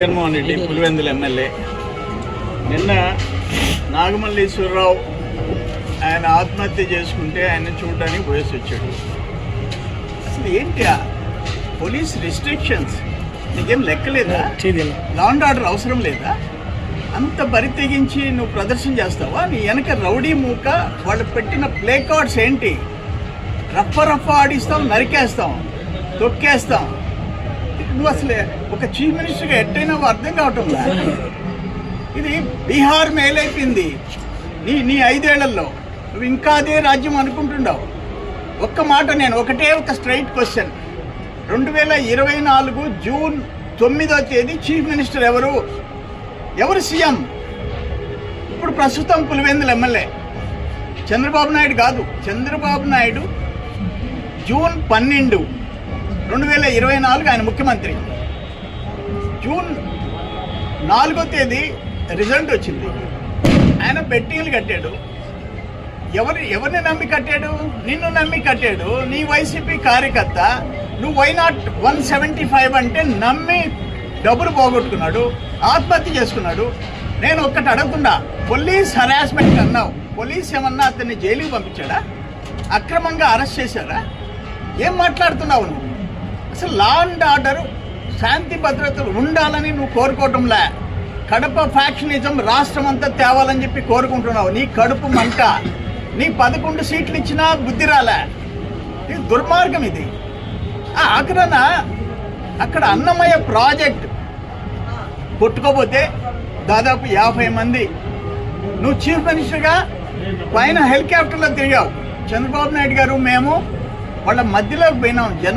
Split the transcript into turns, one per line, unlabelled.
Jaganmohan Reddy Pulivendula MLA. నిన్న నాగమల్లేశ్వరరావు ఆయన ఆత్మహత్య చేసుకుంటే ఆయన చూడడానికి పోయేసి వచ్చాడు. అసలు ఏంటి ఆ పోలీస్ రిస్ట్రిక్షన్స్ నీకేం లెక్కలేదా లా అండ్ ఆర్డర్ అవసరం లేదా? అంత బరి తెగించి నువ్వు ప్రదర్శన చేస్తావా? నీ వెనక రౌడీ మూక వాళ్ళు పెట్టిన ప్లే కార్డ్స్ ఏంటి? రఫ రఫ ఆడిస్తాం నరికేస్తాం తొక్కేస్తాం. నువ్వు అసలు ఒక చీఫ్ మినిస్టర్గా ఎట్టయినా అర్థం కావటం ఇది బీహార్ మేలైపోయింది. నీ నీ ఐదేళ్ళలో నువ్వు ఇంకా అదే రాజ్యం అనుకుంటున్నావు ఒక్క మాట నేను ఒకటే ఒక స్ట్రైట్ క్వశ్చన్. రెండు వేల ఇరవై నాలుగు జూన్ తొమ్మిదో తేదీ చీఫ్ మినిస్టర్ ఎవరు? ఎవరు సీఎం? ఇప్పుడు ప్రస్తుతం పులివెందుల ఎమ్మెల్యే. చంద్రబాబు నాయుడు కాదు చంద్రబాబు నాయుడు జూన్ పన్నెండు. రెండు వేల ఇరవై నాలుగు ఆయన ముఖ్యమంత్రి. జూన్ నాలుగో తేదీ రిజల్ట్ వచ్చింది. ఆయన బెట్టింగ్లు కట్టాడు. ఎవరు ఎవరిని నమ్మి కట్టాడు? నిన్ను నమ్మి కట్టాడు. నీ వైసీపీ కార్యకర్త నువ్వు why not one seventy five అంటే నమ్మి డబ్బులు పోగొట్టుకున్నాడు ఆత్మహత్య చేసుకున్నాడు. నేను ఒక్కటి అడగకుండా పోలీస్ హరాస్మెంట్ అన్నావు. పోలీస్ ఏమన్నా అతన్ని జైలుకి పంపించాడా? అక్రమంగా అరెస్ట్ చేశారా? ఏం మాట్లాడుతున్నావు నువ్వు? అసలు లా అండ్ ఆర్డర్ శాంతి భద్రతలు ఉండాలని నువ్వు కోరుకోవటంలే. కడప ఫ్యాక్షనిజం రాష్ట్రం అంతా తేవాలని చెప్పి కోరుకుంటున్నావు. నీ కడుపు మంట నీ పదకొండు సీట్లు ఇచ్చినా బుద్ధి రాలే. ఇది దుర్మార్గం ఇది. ఆఖరన అక్కడ అన్నమయ్య ప్రాజెక్ట్ కొట్టుకోపోతే దాదాపు యాభై మంది. నువ్వు చీఫ్ మినిస్టర్గా పైన హెలికాప్టర్లో తిరిగావు. చంద్రబాబు నాయుడు గారు మేము వాళ్ళ మధ్యలోకి పోయినాం. జనం